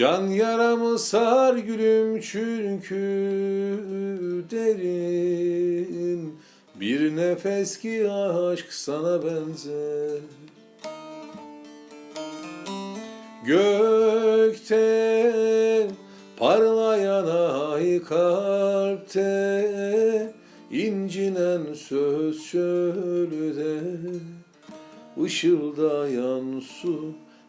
Can yaramı sar gülüm çünkü derin. Bir nefes ki aşk sana benzer. Gökte parlayan ay kalpte incinen söz çölde Işıldayan su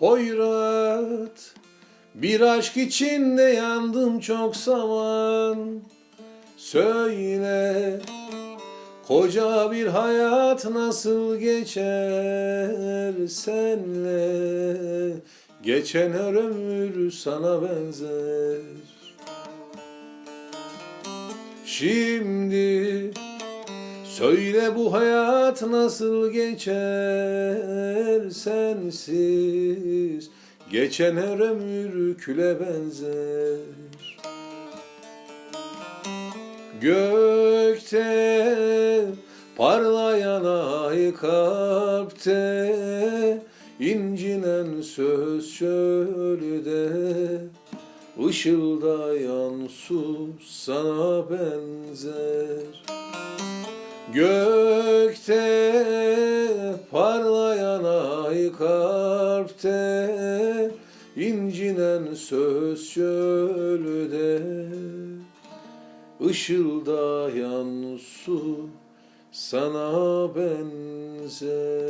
Hoyrat Bir aşk içinde yandım çok zaman. Söyle Koca bir hayat nasıl geçer senle? Geçen her ömür sana benzer. Şimdi Söyle bu hayat nasıl geçer sensiz? Geçen her ömür küle benzer. Gökte parlayan ay kalpte incinen söz çölde. Işıldayan su sana benzer Gökte parlayan ay kalpte incinen söz çölde. Işıldayan su sana benzer